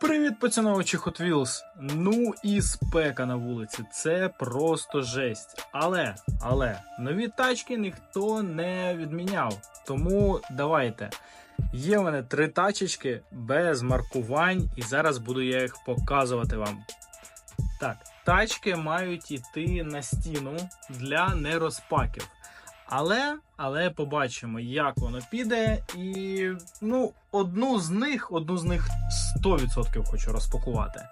Привіт, поціновувачі Hot Wheels! Ну і спека на вулиці. Це просто жесть. Але, але, нові тачки ніхто не відміняв. Тому давайте. Є в мене три тачечки без маркувань, і зараз буду я їх показувати вам. Так, тачки мають йти на стіну для нерозпаків. Але, але побачимо, як воно піде. І ну, одну з них, одну з них 100% хочу розпакувати.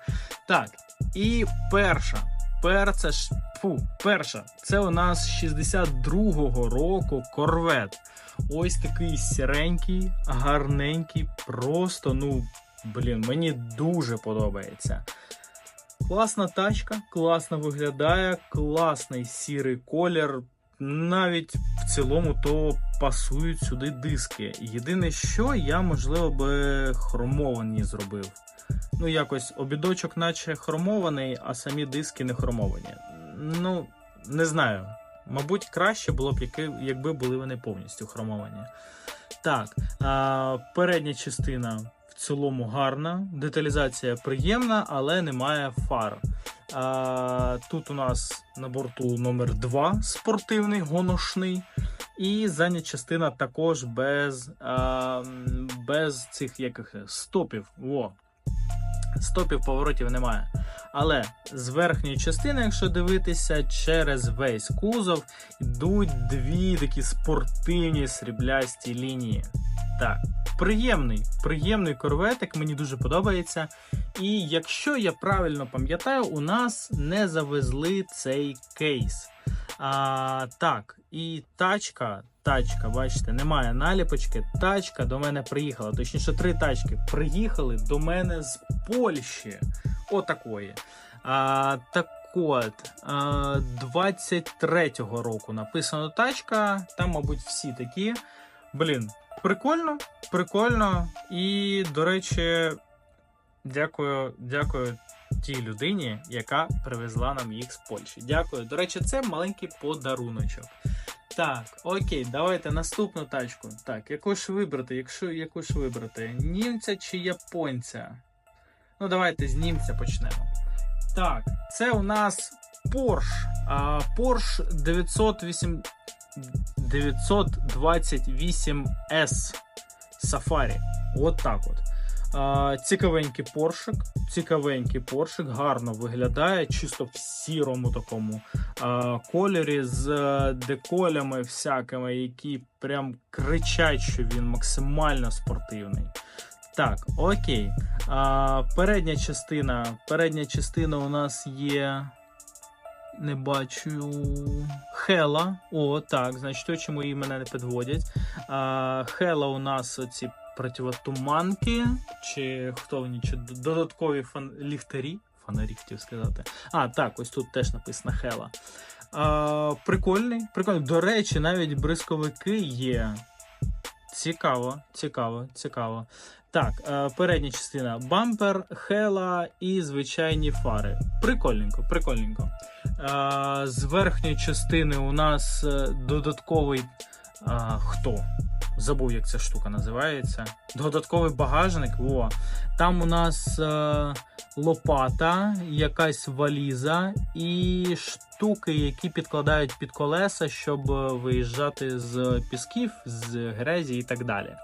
Так, і перша. Перша, ж- фу, перша. Це у нас 62-го року корвет. Ось такий сіренький, гарненький, просто, ну, блін, мені дуже подобається. Класна тачка, класно виглядає, класний сірий колір. Навіть цілому то пасують сюди диски. Єдине, що я, можливо, би хромовані зробив. Ну, якось обідочок, наче хромований, а самі диски не хромовані. Ну, не знаю. Мабуть, краще було б, якби були вони повністю хромовані. Так, а, передня частина в цілому гарна, деталізація приємна, але немає фар. А, тут у нас на борту номер 2 спортивний, гоношний. І задня частина також без, а, без цих яких стопів. Во. Стопів поворотів немає. Але з верхньої частини, якщо дивитися, через весь кузов йдуть дві такі спортивні сріблясті лінії. Так, приємний, приємний корветик, мені дуже подобається. І якщо я правильно пам'ятаю, у нас не завезли цей кейс. А, так, і тачка, тачка, бачите, немає наліпочки. Тачка до мене приїхала. Точніше, три тачки приїхали до мене з Польщі. Отакої. Так от, 23-го року написано тачка. Там, мабуть, всі такі. Блін, прикольно, прикольно. І, до речі, дякую, дякую тій людині, яка привезла нам їх з Польщі. Дякую. До речі, це маленький подаруночок. Так, окей, давайте наступну тачку. Так, яку ж вибрати, якщо яку ж вибрати? Німця чи японця? Ну, давайте з німця почнемо. Так, це у нас Porsche. Porsche 908, 928S Safari. От так от. А, цікавенький поршик, цікавенький поршик, гарно виглядає, чисто в сірому такому а, кольорі з е, деколями всякими, які прям кричать, що він максимально спортивний. Так, окей. А, передня частина. Передня частина у нас є. Не бачу. Хела. О, так, значить, то, чому її мене не підводять. Хела у нас оці противотуманки, чи хто вони, чи додаткові фан... ліхтарі. Фонарі хотів сказати. А, так, ось тут теж написано Хела. Прикольний, прикольний. До речі, навіть бризковики є. Цікаво, цікаво, цікаво. Так, е, передня частина бампер, хела і звичайні фари. Прикольненько, прикольненько. Е, з верхньої частини у нас е, додатковий. хто? Забув, як ця штука називається. Додатковий багажник. Во. Там у нас е, лопата, якась валіза і штуки, які підкладають під колеса, щоб виїжджати з пісків, з грязі і так далі.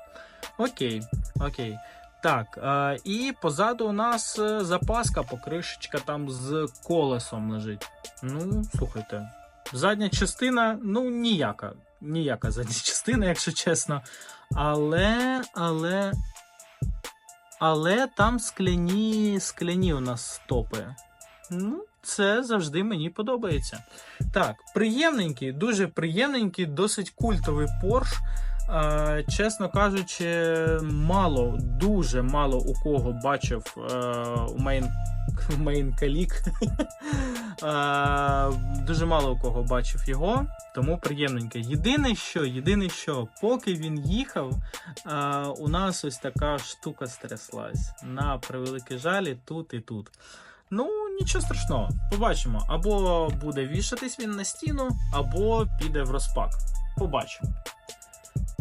Окей, окей. Так, е, і позаду у нас е, запаска, покришечка там з колесом лежить. Ну, слухайте. Задня частина, ну, ніяка. Ніяка задня частина, якщо чесно. Але, але. Але там скляні, скляні у нас стопи. Ну, це завжди мені подобається. Так, приємненький, дуже приємненький, досить культовий Porsche. Чесно кажучи, мало, дуже мало у кого бачив е, у мейн, мейн калік. Дуже мало у кого бачив його, тому приємненьке. Єдине що, єдине що, поки він їхав, е, у нас ось така штука стряслась. На превеликий жалі тут і тут. Ну, нічого страшного, побачимо. Або буде вішатись він на стіну, або піде в розпак. Побачимо.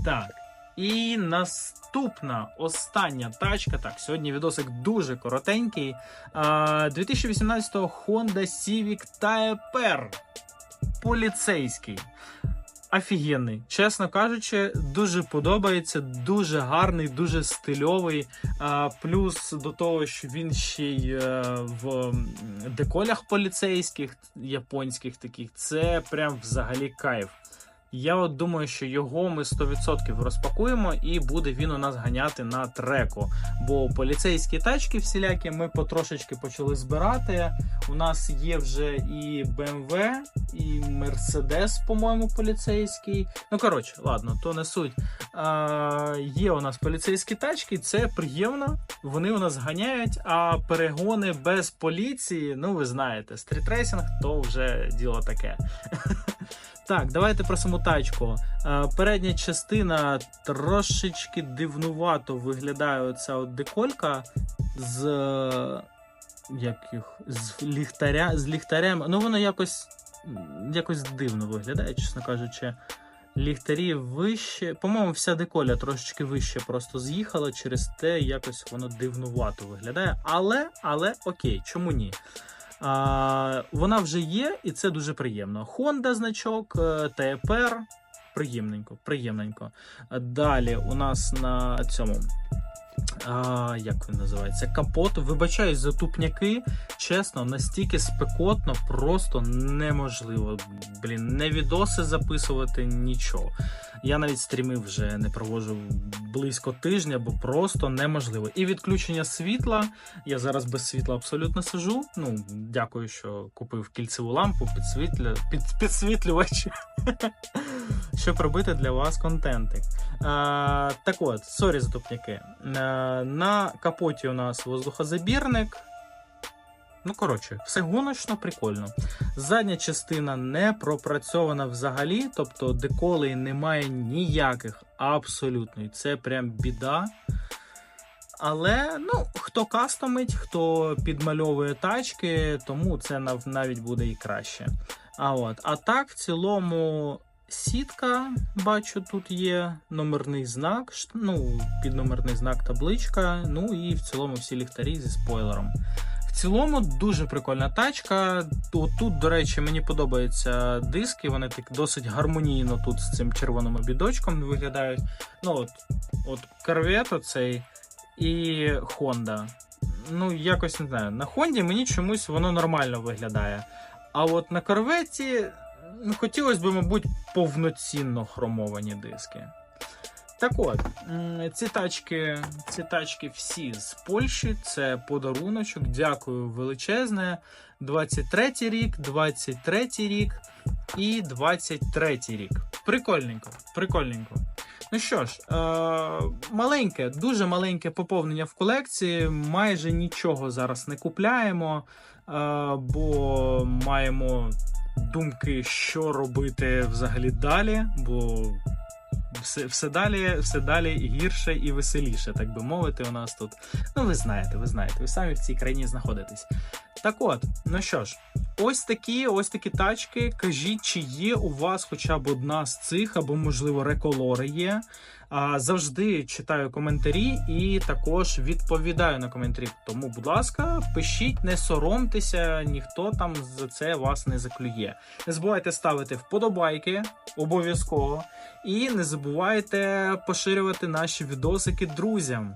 Так. І наступна остання тачка. Так, сьогодні відосик дуже коротенький. А, 2018 Honda Civic Type-R. Поліцейський. Офігенний, чесно кажучи, дуже подобається, дуже гарний, дуже стильовий. Плюс до того, що він ще й е, в деколях поліцейських, японських таких, це прям взагалі кайф. Я от думаю, що його ми 100% розпакуємо, і буде він у нас ганяти на треку. Бо поліцейські тачки всілякі ми потрошечки почали збирати. У нас є вже і BMW, і Mercedes, по-моєму, поліцейський. Ну, коротше, ладно, то не суть. А, є у нас поліцейські тачки, це приємно. Вони у нас ганяють, а перегони без поліції, ну ви знаєте, стрітрейсинг то вже діло таке. Так, давайте про саму тачку. Е, Передня частина трошечки дивнувато виглядає оця от деколька з. Як їх? З ліхтаря, з ліхтарем. Ну, воно якось, якось дивно виглядає, чесно кажучи. Ліхтарі вище. По-моєму, вся деколя трошечки вище просто з'їхала, через те якось воно дивнувато виглядає. Але, але окей, чому ні? А, вона вже є, і це дуже приємно. Honda значок, е, Приємненько, приємненько. Далі у нас на цьому. А, як він називається? Капот. Вибачаюсь за тупняки. Чесно, настільки спекотно, просто неможливо. Блін, не відоси записувати, нічого. Я навіть стріми вже не проводжу близько тижня, бо просто неможливо. І відключення світла. Я зараз без світла абсолютно сижу. Ну, дякую, що купив кільцеву лампу, підсвітля... під... підсвітлювач, щоб робити для вас контентик. Так от, сорі за тупняки. На капоті у нас воздухозабірник. Ну, коротше, все гоночно, прикольно. Задня частина не пропрацьована взагалі, тобто деколей немає ніяких абсолютно. І це прям біда. Але ну, хто кастомить, хто підмальовує тачки, тому це нав- навіть буде і краще. А от, а так, в цілому, сітка, бачу, тут є номерний знак, ну, підномерний знак табличка, ну і в цілому всі ліхтарі зі спойлером. В цілому дуже прикольна тачка. Тут, до речі, мені подобаються диски. Вони так досить гармонійно тут з цим червоним обідочком виглядають. Ну от, от Corvette оцей і Honda. Ну, якось не знаю. На Honda мені чомусь воно нормально виглядає. А от на Corvette, ну, хотілося б, мабуть, повноцінно хромовані диски. Так от, ці тачки, ці тачки всі з Польщі, це подаруночок. Дякую величезне. 23 й рік, 23 рік і 23 рік. Прикольненько, прикольненько. Ну що ж, е, маленьке, дуже маленьке поповнення в колекції. Майже нічого зараз не купляємо, е, бо маємо думки, що робити взагалі далі. Бо все, все далі, все далі гірше і веселіше, так би мовити, у нас тут. Ну, ви знаєте, ви знаєте, ви самі в цій країні знаходитесь. Так от, ну що ж, ось такі, ось такі тачки. Кажіть, чи є у вас хоча б одна з цих, або, можливо, реколори є. Завжди читаю коментарі і також відповідаю на коментарі. Тому, будь ласка, пишіть, не соромтеся, ніхто там за це вас не заклює. Не забувайте ставити вподобайки обов'язково. І не забувайте поширювати наші відосики друзям.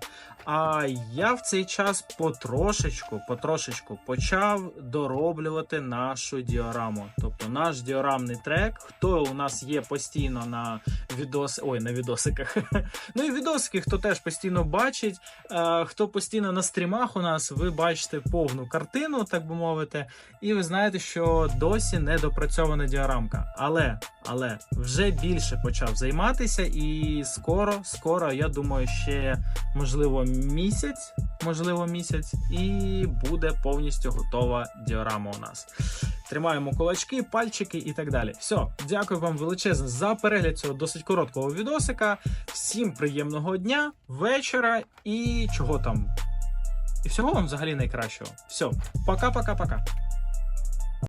А я в цей час потрошечку, потрошечку почав дороблювати нашу діораму. Тобто наш діорамний трек. Хто у нас є постійно на відос... Ой, на відосиках. ну і відосики, хто теж постійно бачить, е, хто постійно на стрімах у нас, ви бачите повну картину, так би мовити. І ви знаєте, що досі не допрацьована діорамка. Але, але вже більше почав займатися, і скоро, скоро, я думаю, ще можливо місяць, можливо, місяць, і буде повністю готова діорама у нас. Тримаємо кулачки, пальчики і так далі. Все, дякую вам величезно за перегляд цього досить короткого відосика. Всім приємного дня, вечора і чого там. І всього вам взагалі найкращого. Все, пока-пока-пока.